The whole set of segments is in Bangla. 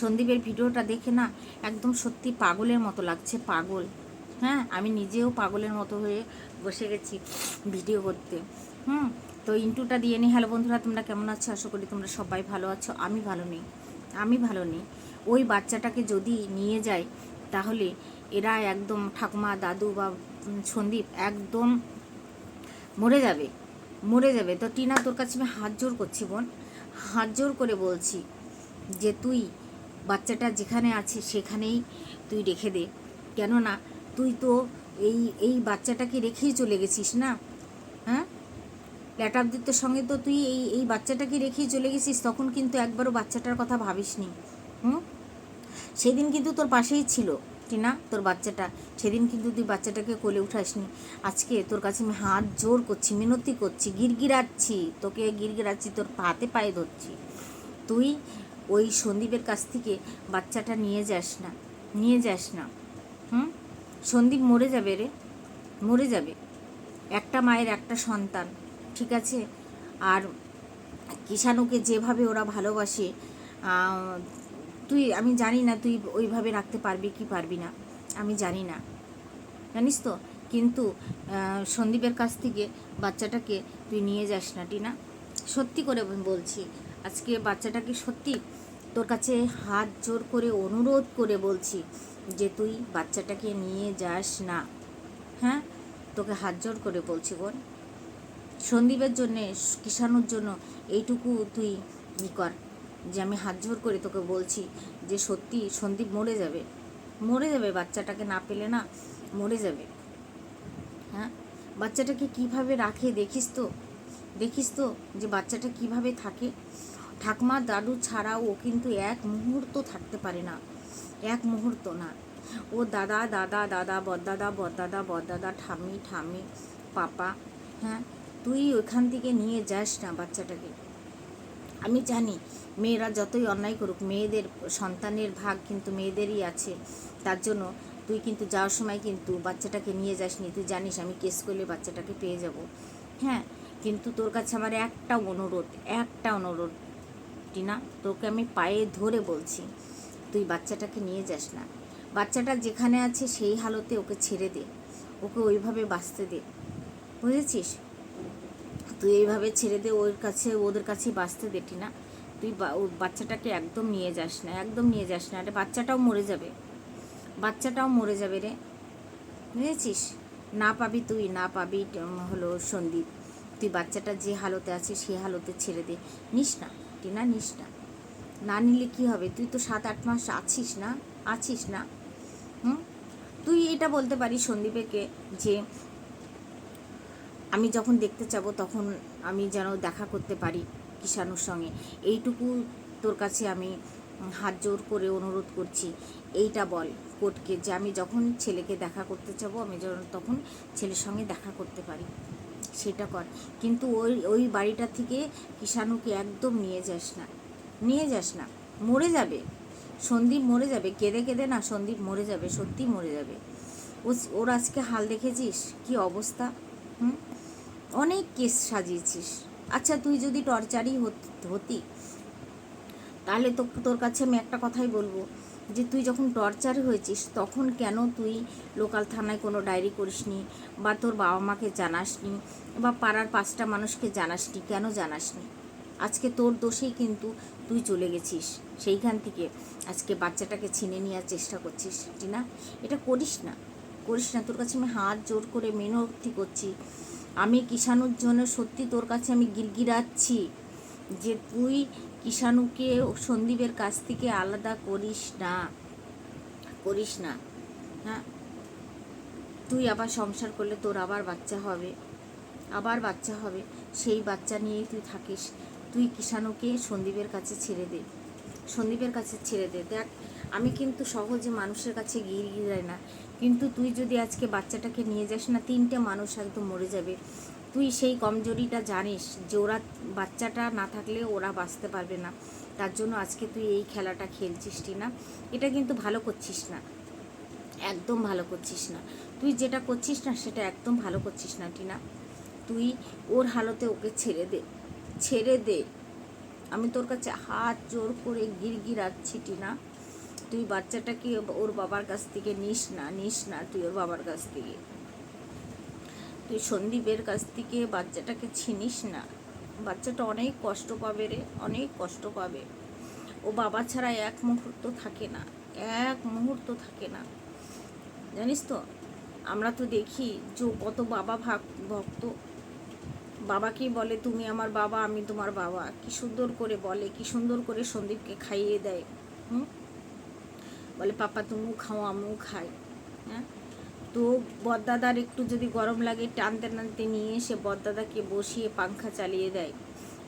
সন্দীপের ভিডিওটা দেখে না একদম সত্যি পাগলের মতো লাগছে, পাগল। হ্যাঁ আমি নিজেও পাগলের মতো হয়ে বসে গেছি ভিডিও করতে। হুম, তো ইন্টুটা দিয়ে নি। হ্যালো বন্ধুরা, তোমরা কেমন আছো? আশা করি তোমরা সবাই ভালো আছো। আমি ভালো নেই, আমি ভালো নেই। ওই বাচ্চাটাকে যদি নিয়ে যায়, তাহলে এরা একদম ঠাকুমা, দাদু বা সন্দীপ একদম মরে যাবে মরে যাবে। তো টিনা, তোর কাছে আমি হাত জোর করছি বোন, হাত জোর করে বলছি যে তুই বাচ্চাটা যেখানে আছে সেখানেই তুই রেখে দে। কেননা তুই তো এই এই বাচ্চাটাকে রেখেই চলে গেছিস না? হ্যাঁ? ল্যাটাবদিত্যর সঙ্গে তো তুই এই এই বাচ্চাটাকে রেখেই চলে গেছিস, তখন কিন্তু একবারও বাচ্চাটার কথা ভাবিসনি। হুম? সেদিন কিন্তু তোর পাশেই ছিল টিনা, তোর বাচ্চাটা। সেদিন কিন্তু তুই বাচ্চাটাকে কোলে উঠাসনি। আজকে তোর কাছে আমি হাত জোর করছি, মিনতি করছি, গিরগিরাচ্ছি, তোকে গিরগিরাচ্ছি, তোর হাতে পায়ে ধরছি। তুই ওই সন্দীপের কাছ থেকে বাচ্চাটা নিয়ে যাস না, নিয়ে যাস না। হুম? সন্দীপ মরে যাবে রে, মরে যাবে। একটা মায়ের একটা সন্তান, ঠিক আছে? আর কিষাণুকে যেভাবে ওরা ভালোবাসে তুই, আমি জানি না তুই ওইভাবে রাখতে পারবি কি পারবি না, আমি জানি না। জানিস তো? কিন্তু সন্দীপের কাছ থেকে বাচ্চাটাকে তুই নিয়ে যাস না, টিনা। সত্যি করে বলছি, আজকে বাচ্চাটাকে সত্যি? তোর কাছে হাত জোর করে অনুরোধ করে বলছি যে তুই বাচ্চাটাকে নিয়ে যাস না। হ্যাঁ? তোকে হাত জোর করে বলছি বোন। সন্দীপের জন্যে, কিষাণুর জন্য এইটুকু তুই ই কর যে আমি হাত জোর করে তোকে বলছি যে সত্যি সন্দীপ মরে যাবে। মরে যাবে, বাচ্চাটাকে না পেলে না মরে যাবে। হ্যাঁ? বাচ্চাটাকে কীভাবে রাখে দেখিস তো? দেখিস তো যে বাচ্চাটা কীভাবে থাকে? ঠাকমা দাদু ছাড়াও ও কিন্তু এক মুহূর্ত থাকতে পারে না। এক মুহূর্ত না। ও দাদা দাদা দাদা, বদদাদা বদদাদা বদদাদা ঠামি ঠামি পাপা হ্যাঁ তুই ওখান থেকে নিয়ে যাস না বাচ্চাটাকে। আমি জানি মেয়েরা যতই অন্যায় করুক, মেয়েদের, সন্তানের ভাগ কিন্তু মেয়েদেরই আছে। তার জন্য তুই কিন্তু যাওয়ার সময় কিন্তু বাচ্চাটাকে নিয়ে যাসনি। তুই জানিস আমি কেস করলে বাচ্চাটাকে পেয়ে যাব। হ্যাঁ কিন্তু তোর কাছে আমার একটা অনুরোধ একটা অনুরোধ। টিনা তোকে আমি পায়ে ধরে বলছি, তুই বাচ্চাটাকে নিয়ে যাস না। বাচ্চাটা যেখানে আছে সেই হালতে ওকে ছেড়ে দে, ওকে ওইভাবে বাঁচতে দে। বুঝেছিস? তুই এইভাবে ছেড়ে দে, ওর কাছে, ওদের কাছে বাঁচতে দেটি না। তুই বাচ্চাটাকে একদম নিয়ে যাস না, একদম নিয়ে যাস না। আরে বাচ্চাটাও মরে যাবে। বাচ্চাটাও মরে যাবে রে। বুঝেছিস? না পাবি তুই, না পাবি হলো সন্দীপ। তুই বাচ্চাটা যে হালতে আছে সেই হালতে ছেড়ে দে। নিস না। টিনা নিস না। না নিলে কি হবে? তুই তো সাত আট মাস আছিস না? আছিস না? হুম? তুই এটা বলতে পারিস সন্দীপকে যে, আমি যখন দেখতে যাব তখন আমি যেন দেখা করতে পারি কিষাণুর সঙ্গে। এইটুকু তোর কাছে আমি হাত জোর করে অনুরোধ করছি। এইটা বল কোর্টকে যে আমি যখন ছেলেকে দেখা করতে যাব, আমি যেন তখন ছেলের সঙ্গে দেখা করতে পারি। সেটা কর। কিন্তু ওই ওই বাড়িটা থেকে কিষাণুকে একদম নিয়ে যাস না। নিয়ে যাস না। মরে যাবে। সন্দীপ মরে যাবে। কেঁদে কেঁদে না সন্দীপ মরে যাবে, সত্যি মরে যাবে। ও ওর আজকে হাল দেখেছিস? কি অবস্থা? হুম? অনেক কেস সাজিয়েছিস। আচ্ছা তুই যদি টর্চারই হতি, তাহলে তো তোর কাছে আমি একটা কথাই বলব। যে তুই যখন টর্চার হয়েছিস, তখন কেন তুই লোকাল থানায় কোনো ডায়েরি করিসনি বা তোর বাবা মাকে জানাসনি বা পাড়ার পাঁচটা মানুষকে জানাসনি, কেন জানাসনি? আজকে তোর দোষেই কিন্তু তুই চলে গেছিস। সেইখান থেকে আজকে বাচ্চাটাকে ছিনে নেওয়ার চেষ্টা করছিস, টিনা। এটা করিস না। করিস না। তোর কাছে আমি হাত জোর করে মিনতি করছি। আমি কিষাণুর জন্য সত্যি তোর কাছে আমি গিরগিরাচ্ছি যে তুই কিষাণুকে সন্দীপের কাছ থেকে আলাদা করিস না করিস না। হ্যাঁ? তুই আবার সংসার করলে তোর আবার বাচ্চা হবে, আবার বাচ্চা হবে। সেই বাচ্চা নিয়েই তুই থাকিস। তুই কিষাণুকে সন্দীপের কাছে ছেড়ে দে, সন্দীপের কাছে ছেড়ে দে। দেখ, আমি কিন্তু সহজে মানুষের কাছে গিয়ে গিয়ে না। কিন্তু তুই যদি আজকে বাচ্চাটাকে নিয়ে যাস না, তিনটে মানুষ একদম মরে যাবে। তুই সেই কমজোরিটা জানিস, যে ওরা বাচ্চাটা না থাকলে ওরা বাঁচতে পারবে না। তার জন্য আজকে তুই এই খেলাটা খেলছিস না এটা কিন্তু ভালো করছিস না। একদম ভালো করছিস না। তুই যেটা করছিস না, সেটা একদম ভালো করছিস না, টিনা। তুই ওর হালতে ওকে ছেড়ে দে ছেড়ে দে। আমি তোর কাছে হাত জোর করে গির গিরগিরাচ্ছি, টিনা। তুই বাচ্চাটাকে ওর বাবার কাছ থেকে নিস না নিস না তুই ওর বাবার কাছ থেকে। তুই সন্দীপের কাছ থেকে বাচ্চাটাকে ছিনিস না। বাচ্চাটা অনেক কষ্ট পাবে রে, অনেক কষ্ট পাবে। ও বাবা ছাড়া এক মুহূর্ত থাকে না, এক মুহূর্ত থাকে না। জানিস তো, আমরা তো দেখি যে কত বাবা ভাগ, ভক্ত। বাবাকেই বলে, তুমি আমার বাবা, আমি তোমার বাবা। কি সুন্দর করে বলে, কি সুন্দর করে সন্দীপকে খাইয়ে দেয়। হুম? বলে, পাপা তুমিও খাও, আমিও খাই। হ্যাঁ? তো বদদাদার একটু যদি গরম লাগে, টানতে টানতে নিয়ে এসে বদদাদাকে বসিয়ে পাংখা চালিয়ে দেয়।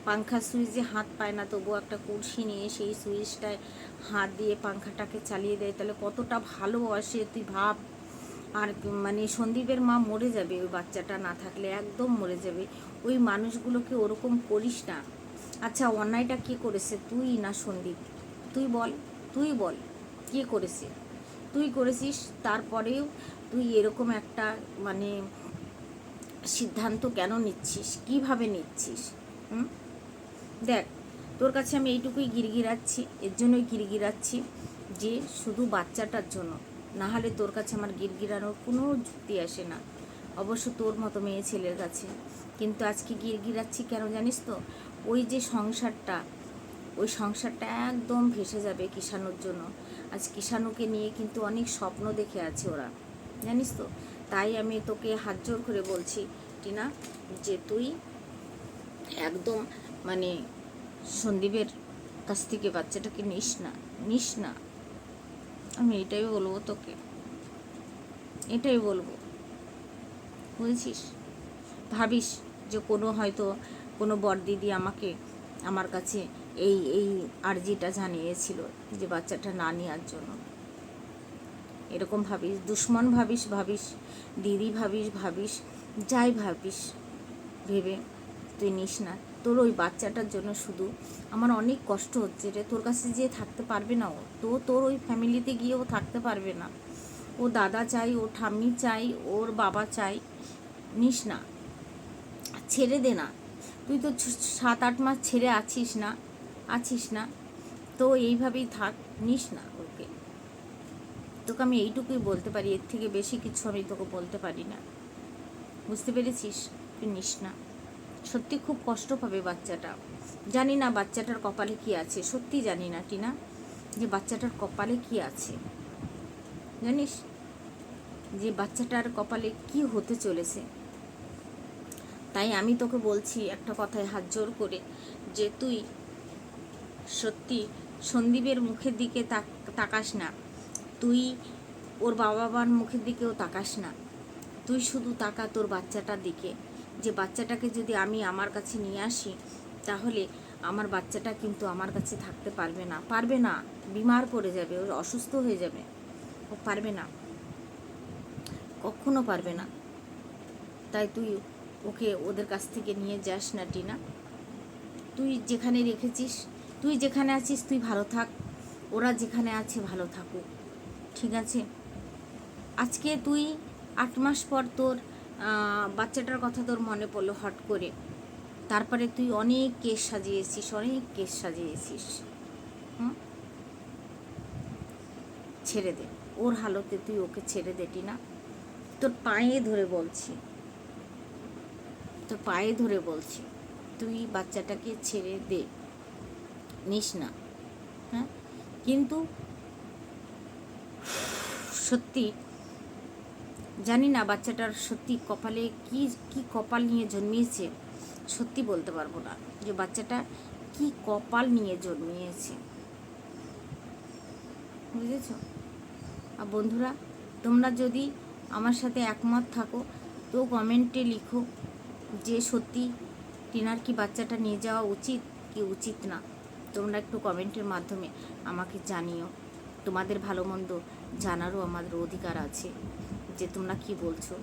পাংখা সুইচে হাত পায় না, তবুও একটা কুর্সি নিয়ে সেই সুইচটায় হাত দিয়ে পাংখাটাকে চালিয়ে দেয়। তাহলে কতটা ভালোবাসে তুই ভাব। আর মানে সন্দীপের মা মরে যাবে ওই বাচ্চাটা না থাকলে, একদম মরে যাবে। ওই মানুষগুলোকে ওরকম করিস না। আচ্ছা অন্যায়টা কে করেছে? তুই না সন্দীপ? তুই বল তুই বল, কে করেছে? তুই করেছিস, তারপরেও তুই এরকম একটা মানে সিদ্ধান্ত কেন নিচ্ছিস? কীভাবে নিচ্ছিস? হুম? দেখ, তোর কাছে আমি এইটুকুই গিরগিরাচ্ছি, এর জন্যই গিরগিরাচ্ছি যে শুধু বাচ্চাটার জন্য না হলে তোর কাছে আমার গিরগিরানোর কোনো যুক্তি আসে না। অবশ্য তোর মতো মেয়ে ছেলের কাছে। কিন্তু আজকে গিরগিরাচ্ছি কেন জানিস তো? ওই যে সংসারটা ওই সংসারটা একদম ভেসে যাবে কিষাণুর জন্য। আজ কিষাণুকে নিয়ে কিন্তু অনেক স্বপ্ন দেখে আছে ওরা। জানিস তো? তাই আমি তোকে হাত জোর করে বলছি, টিনা, যে তুই একদম মানে সন্দীপের কাছ থেকে বাচ্চাটাকে নিস না নিস না। আমি এটাই বলব তোকে। এটাই বলব। বুঝেছিস? ভাবিস যে কোনো হয়তো কোনো বরদিদি আমাকে আমার কাছে এই এই আর্জিটা জানিয়েছিল যে বাচ্চাটা না নেওয়ার জন্য। এরকম ভাবিস, দুশ্মন ভাবিস ভাবিস, দিদি ভাবিস ভাবিস, যাই ভাবিস, ভেবে তুই নিস না। তোর ওই বাচ্চাটার জন্য শুধু আমার অনেক কষ্ট হচ্ছে রে, তোর কাছে যে থাকতে পারবে না ও, তো তোর ওই ফ্যামিলিতে গিয়ে ও থাকতে পারবে না। ও দাদা চাই, ও ঠাম্মি চাই, ওর বাবা চাই, নিস না। ছেড়ে দে না। তুই তো সাত আট মাস ছেড়ে আছিস না আছিস না। তো এইভাবেই থাক, নিস না ওকে। তোকে আমি এইটুকুই বলতে পারি, এর থেকে বেশি কিছু আমি তোকে বলতে পারি না। বুঝতে পেরেছিস? তুই নিস না। সত্যি খুব কষ্ট পাবে বাচ্চাটা। জানি না বাচ্চাটার কপালে কি আছে। সত্যি জানি না, টিনা, যে বাচ্চাটার কপালে কি আছে। জানিস? যে বাচ্চাটার কপালে কি হতে চলেছে। তাই আমি তোকে বলছি একটা কথায় হাত জোর করে যে তুই সত্যি সন্দীপের মুখের দিকে তাক- তাকাস না। তুই ওর বাবা মুখের দিকেও তাকাস না। তুই শুধু তাকা তোর বাচ্চাটার দিকে। যে বাচ্চাটাকে যদি আমি আমার কাছে নিয়ে আসি, তাহলে আমার বাচ্চাটা কিন্তু আমার কাছে থাকতে পারবে না। পারবে না। বিমার পড়ে যাবে। ও অসুস্থ হয়ে যাবে। ও পারবে না। কখনো পারবে না। তাই তুই ওকে ওদের কাছ থেকে নিয়ে যাস না, টিনা। তুই যেখানে রেখেছিস, তুই যেখানে আছিস, তুই ভালো থাক। ওরা যেখানে আছে, ভালো থাকুক। ঠিক আছে? আজকে তুই আট মাস পর তোর বাচ্চাটার কথা তোর মনে পড়ল হট করে। তারপরে তুই অনেক কেস সাজিয়েছিস, অনেক কেস সাজিয়েছিস। হুম? ছেড়ে দে। ওর হালতে তুই ওকে ছেড়ে দে, টিনা। তোর পায়ে ধরে বলছি। তোর পায়ে ধরে বলছি, তুই বাচ্চাটাকে ছেড়ে দে, নিস না। হ্যাঁ? কিন্তু সত্যি জানি না বাচ্চাটার সত্যি কপালে কি কি কপাল নিয়ে জন্মিয়েছে, সত্যি বলতে পারব না যে বাচ্চাটা কি কপাল নিয়ে জন্মিয়েছে। বুঝেছ? আর বন্ধুরা, তোমরা যদি আমার সাথে একমত থাকো, তো কমেন্টে লিখো। যে সত্যি টিনার কি বাচ্চাটা নিয়ে যাওয়া উচিত কি উচিত না, তোমরা একটু কমেন্টের মাধ্যমে আমাকে জানিও। তোমাদের ভালো মন্দ জানারও আমাদের অধিকার আছে যে তোমরা কি বলছো।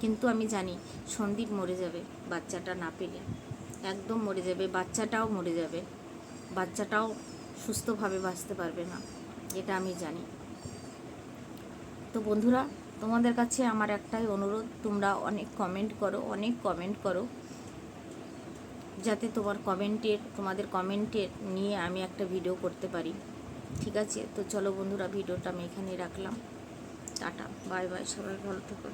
কিন্তু আমি জানি সন্দীপ মরে যাবে বাচ্চাটা না পেলে। একদম মরে যাবে, বাচ্চাটাও মরে যাবে। বাচ্চাটাও সুস্থভাবে বাঁচতে পারবে না, এটা আমি জানি। তো বন্ধুরা তোমাদের কাছে আমার একটাই অনুরোধ, তোমরা অনেক কমেন্ট করো, অনেক কমেন্ট করো। যাতে তোমার কমেন্টের তোমাদের কমেন্টের নিয়ে আমি একটা ভিডিও করতে পারি। ঠিক আছে? তো চলো বন্ধুরা ভিডিওটা আমি এখানে রাখলাম। টাটা বাই বাই সবাই ভালো থেকো।